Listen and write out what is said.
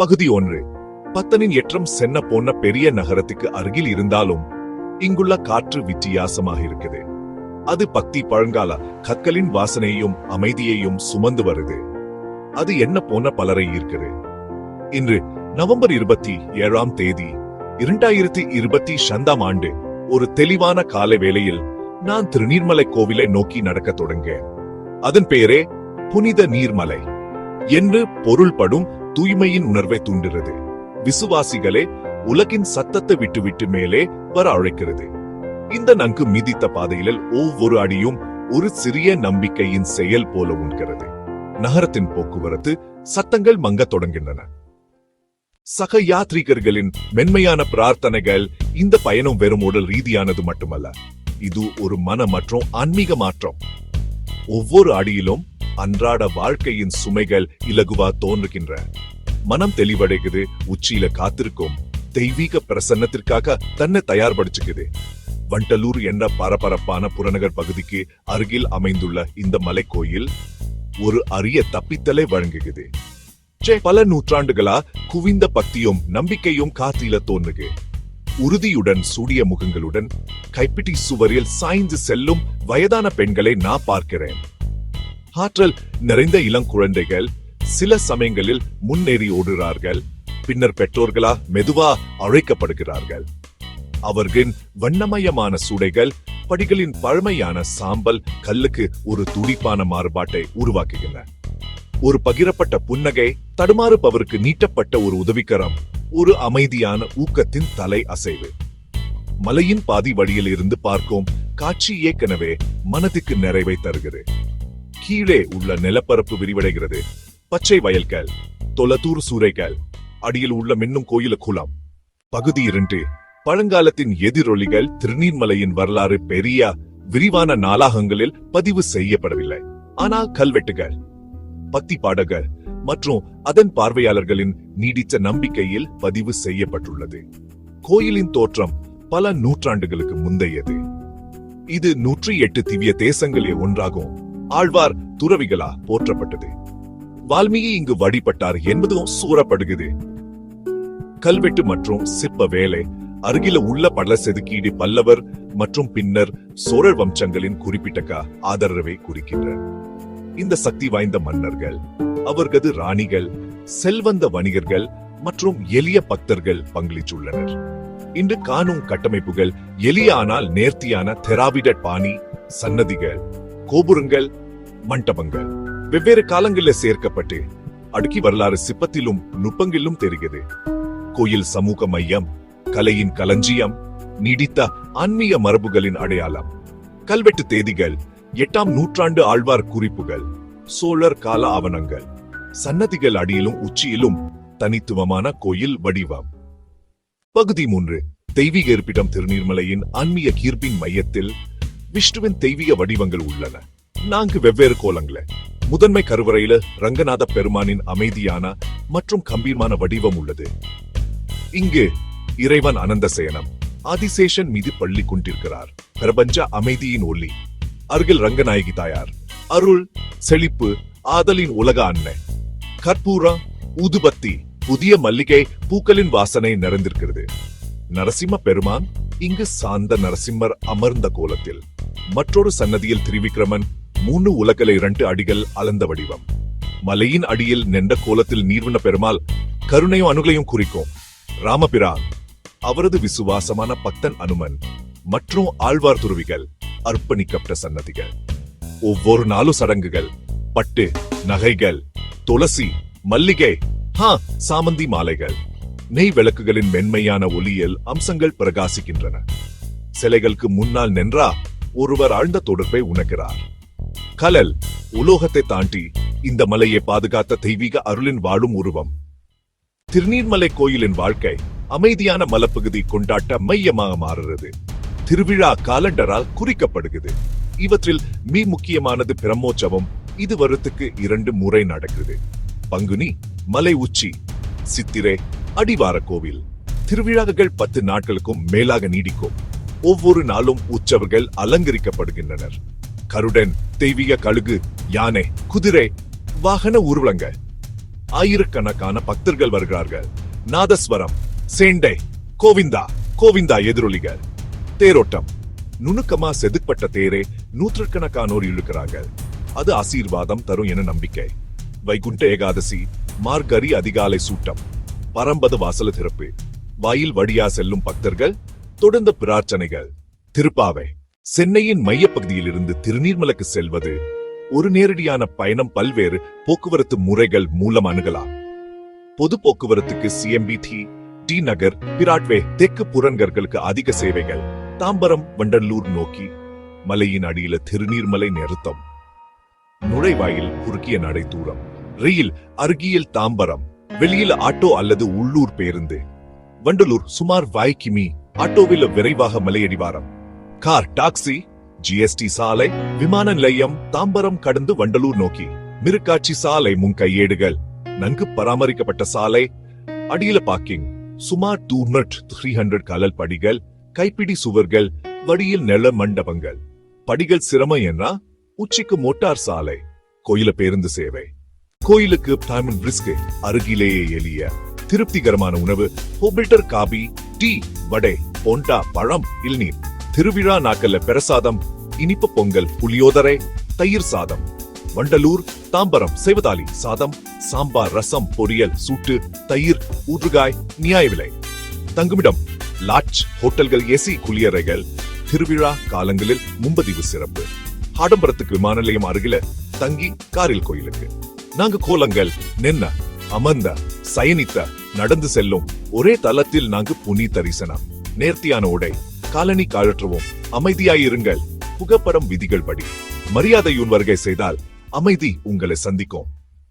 பகுதி ஒன்று. பத்தனின் எற்றம் சென்ன போன பெரிய நகரத்துக்கு அருகில் இருந்தாலும் இங்குள்ள காற்று வித்தியாசமாக இருக்குது. அது பக்தி பழங்கால கற்களின் வாசனையையும் அமைதியையும் சுமந்து வருது. அது என்ன போன பலரை ஈர்க்குது? இன்று நவம்பர் இருபத்தி ஏழாம் தேதி இரண்டாயிரத்தி இருபத்தி சந்தாம் ஆண்டு ஒரு தெளிவான காலை வேளையில் நான் திருநீர்மலை கோவிலை நோக்கி நடக்க தொடங்க. அதன் பெயரே புனித நீர்மலை. என்று பொருள்படும் தூய்மையின் உணர்வை தூண்டுகிறது. விசுவாசிகளே உலகின் சத்தத்தை விட்டுவிட்டு மேலே வர அழைக்கிறது. இந்த நன்கு மிதித்த பாதையில் ஒவ்வொரு அடியும் ஒரு சிறிய நம்பிக்கையின் செயல் போல உண்கிறது. நகரத்தின் போக்குவரத்து சத்தங்கள் மங்க தொடங்கின்றன. சக யாத்ரீகர்களின் மென்மையான பிரார்த்தனைகள் இந்த பயணம் வெறும் உடல் ரீதியானது மட்டுமல்ல. இது ஒரு மன மற்றும் ஆன்மீக மாற்றம். ஒவ்வொரு அடியிலும் அன்றாட வாழ்க்கையின் சுமைகள் இலகுவா தோன்றுகின்றன. மனம் தெளிவடைக்குது உச்சியில காத்திருக்கும். தெய்வீக பிரசன்னத்திற்காக தன்னை தயார்படுத்திக்குது. வண்டலூர் என்ற பரபரப்பான புறநகர் பகுதிக்கு அருகில் அமைந்துள்ள இந்த மலை கோயில் ஒரு அரிய தப்பித்தலை வழங்குகிறது. பல நூற்றாண்டுகளா குவிந்த பக்தியும் நம்பிக்கையும் காத்தில தோன்றுகு உறுதியுடன் சூடிய முகங்களுடன் கைப்பிட்டி சுவரில் சாய்ந்து செல்லும் வயதான பெண்களை நான் பார்க்கிறேன். ஆற்றல் நிறைந்த இளங்குழந்தைகள் சில சமயங்களில் முன்னேறி ஓடுகிறார்கள். பின்னர் பெற்றோர்களா மெதுவா அழைக்கப்படுகிறார்கள். அவர்களின் வண்ணமயமான சூடைகள் படிகளின் பழமையான சாம்பல் கல்லுக்கு ஒரு துடிப்பான மாறுபாட்டை உருவாக்குகின்றன. ஒரு பகிரப்பட்ட புன்னகை தடுமாறுபவருக்கு நீட்டப்பட்ட ஒரு உதவிக்கரம் ஒரு அமைதியான ஊக்கத்தின் தலை அசைவு. மலையின் பாதி வழியில் இருந்து பார்க்கும் காட்சி ஏற்கனவே மனதுக்கு நிறைவை தருகிறது. கீழே உள்ள நிலப்பரப்பு விரிவடைகிறது. பச்சை வயல்கள் தொலத்தூர் சூறைகள் அடியில் உள்ள மின்னும் கோயில குளம் பகுதி இரண்டு பழங்காலத்தின் எதிரொலிகள் திருநீர்மலையின் வரலாறு பெரிய விரிவான நாளாகங்களில் பதிவு செய்யப்படவில்லை. ஆனால் கல்வெட்டுகள் பக்தி பாடகர் மற்றும் அதன் பார்வையாளர்களின் நீடித்த நம்பிக்கையில் பதிவு செய்யப்பட்டுள்ளது. கோயிலின் தோற்றம் பல நூற்றாண்டுகளுக்கு முந்தையது. இது நூற்றி எட்டு திவ்ய தேசங்களில் ஒன்றாகும் ஆழ்வார் துறவிகளா போற்றப்பட்டது. வால்மீகி இங்கு வழிபட்டார் என்பதும் சூறப்படுகிறது. கல்வெட்டு மற்றும் சிற்ப வேலை அருகில உள்ள பல செதுக்கீடு பல்லவர் மற்றும் பின்னர் சோழர் வம்சங்களின் குறிப்பிட்ட ஆதரவை குறிக்கின்றன இந்த சக்தி வாய்ந்த மன்னர்கள் அவர்களது ராணிகள் செல்வந்த வணிகர்கள் மற்றும் எளிய பக்தர்கள் பங்களிச்சுள்ளனர். இன்று காணும் கட்டமைப்புகள் எளிய ஆனால் நேர்த்தியான தெராவிடட் பாணி சன்னதிகள் கோபுரங்கள் மண்டபங்கள். வெவ்வேறு காலங்களில் சேர்க்கப்பட்டு அடுக்கி வரலாறு சிப்பத்திலும் நுட்பங்களிலும் தெரிகிறது. கோயில் சமூக மையம் கலையின் களஞ்சியம் நீடித்த ஆன்மீக மரபுகளின் அடையாளம் கல்வெட்டு தேதிகள் எட்டாம் நூற்றாண்டு ஆழ்வார் குறிப்புகள் சோழர் கால ஆவணங்கள் சன்னதிகள் அடியிலும் உச்சியிலும் தனித்துவமான கோயில் வடிவம். பகுதி மூன்று தெய்வீக இருப்பிடம் திருநீர்மலையின் ஆன்மீக கீர்ப்பின் மையத்தில் விஷ்ணுவின் தெய்வீக வடிவங்கள் உள்ளன. நான்கு வெவ்வேறு கோலங்களை. முதன்மை கருவறையில ரங்கநாத பெருமானின் அமைதியான மற்றும் கம்பீரமான வடிவம் உள்ளது. இங்கு இறைவன் அனந்த சேனம் ஆதிசேஷன் மீது பள்ளி கொண்டிருக்கிறார். பிரபஞ்ச அமைதியின் ஒல்லி அருகில் ரங்கநாயகி தாயார் அருள் செழிப்பு ஆதலின் உலக அன்னை கற்பூரம் ஊதுபத்தி புதிய மல்லிகை பூக்களின் வாசனை நிறைந்திருக்கிறது. நரசிம்ம பெருமான் இங்கு சாந்த நரசிம்மர் அமர்ந்த கோலத்தில் மற்றொரு சன்னதியில் திரிவிக்ரமன் மூணு உலகலை இரண்டு அடிகள் அளந்த வடிவம். மலையின் அடியில் நின்ற கோலத்தில் நீர்வன பெருமாள் கருணையும் அணுகலையும் குறிக்கும். ராமபிரான் அவரது விசுவாசமான பக்தன் அனுமன் மற்றும் ஆழ்வார் துருவிகள் அர்ப்பணிக்கப்பட்ட சன்னதிகள். ஒவ்வொரு நாளும் சடங்குகள் பட்டு நகைகள் துளசி மல்லிகை ஹா சாமந்தி மாலைகள் நெய் விளக்குகளின் மென்மையான ஒளியில் அம்சங்கள் பிரகாசிக்கின்றன. சிலைகளுக்கு முன்னால் நின்றா ஒருவர் ஆழ்ந்த தொடர்பை உணர்கிறார். கலல் உலோகத்தை தாண்டி இந்த மலையை பாதுகாத்த தெய்வீக அருளின் வாழும் உருவம். திருநீர்மலை கோயிலின் வாழ்க்கை அமைதியான மலப்பகுதி கொண்டாட்ட மையமாக மாறுகிறது திருவிழா காலண்டரால் குறிக்கப்படுகிறது. இவற்றில் மீ முக்கியமானது பிரம்மோற்சவம். இது வருத்துக்கு இரண்டு முறை நடக்குது பங்குனி மலை உச்சி சித்திரை அடிவார கோவில். திருவிழாக்கள் பத்து நாட்களுக்கும் மேலாக நீடிக்கும். ஒவ்வொரு நாளும் உற்சவர்கள் அலங்கரிக்கப்படுகின்றனர். கருடன் தெய்வீக கழுகு யானை குதிரை வாகன ஊர்வலங்கள். ஆயிரக்கணக்கான பக்தர்கள் வருகிறார்கள். நாதஸ்வரம் சேண்டை கோவிந்தா கோவிந்தா எதிரொலிகள். தேரோட்டம். நுணுக்கமா செதுக்கப்பட்ட தேரே நூற்றுக்கணக்கானோர் இழுக்கிறார்கள். அது ஆசீர்வாதம் தரும் என நம்பிக்கை. வைகுண்ட ஏகாதசி மார்கரி அதிகாலை சூட்டம். பரம்பது வாசல திறப்பு. வாயில் வழியா செல்லும் பக்தர்கள் தொடர்ந்த பிரார்த்தனைகள். திருப்பாவை. சென்னையின் மையப்பகுதியிலிருந்து திருநீர்மலைக்கு செல்வது ஒரு நேரடியான பயணம் பல்வேறு போக்குவரத்து முறைகள் மூலம் அணுகலாம். பொது போக்குவரத்துக்கு சிஎம்பிடி டி நகர் பிராட்வே தெற்கு புறன்கர்களுக்கு அதிக சேவைகள். தாம்பரம் வண்டலூர் நோக்கி. மலையின் அடியில திருநீர்மலை நிறுத்தம். நுழைவாயில் குறுக்கிய நடை தூரம். ரயில் அருகியில் தாம்பரம். வெளியில ஆட்டோ அல்லது உள்ளூர் பேருந்து. வண்டலூர் சுமார் வாய் கிமி ஆட்டோவில் விரைவாக மலையடிவாரம் கார் டாக்ஸி ஜிஎஸ்டி சாலை விமான நிலையம் தாம்பரம் கடந்து வண்டலூர் நோக்கி. மிருக்காட்சி சாலை முன் கையேடுகள். நன்கு பராமரிக்கப்பட்ட சாலை. அடியில பார்க்கிங் சுமார் டூ நட் த்ரீ ஹண்ட்ரட் கலல் படிகள் கைப்பிடி சுவர்கள் வடியில் நில மண்டபங்கள். படிகள் சிரமம் என்ன உச்சிக்கு மோட்டார் சாலை. கோயில பேருந்து சேவை. கோயிலுக்கு டைமண்ட் பிரிஸ்கு அருகிலேயே எளிய திருப்திகரமான உணவு ஹோபில்டர் காபி டீ வடை போண்டா பழம் இளநீர். திருவிழா நாட்கள்ல பிரசாதம் இனிப்பு பொங்கல் புளியோதரை தயிர் சாதம். வண்டலூர் தாம்பரம் செய்வதாலி சாதம் சாம்பார் ரசம் பொரியல் சூட்டு தயிர் ஊற்றுகாய் நியாய விலை. தங்குமிடம் லாட்ஜ் ஹோட்டல்கள் ஏசி குளியறைகள் திருவிழா காலங்களில் முன்பதிவு சிறப்பு. ஆடம்பரத்துக்கு விமான நிலையம் அருகில தங்கி காரில் கோயிலுக்கு. நாங்க கோலங்கள் நின்ன அமர்ந்த சயனித்த நடந்து செல்லும் ஒரே தளத்தில் நாங்க புனி தரிசனம். நேர்த்தியான உடை காலனி காழற்றுவோம் அமைதியாயிருங்கள். புகைப்படம் விதிகள் படி. மரியாதையுன் வருகை செய்தால் அமைதி உங்களை சந்திக்கும்.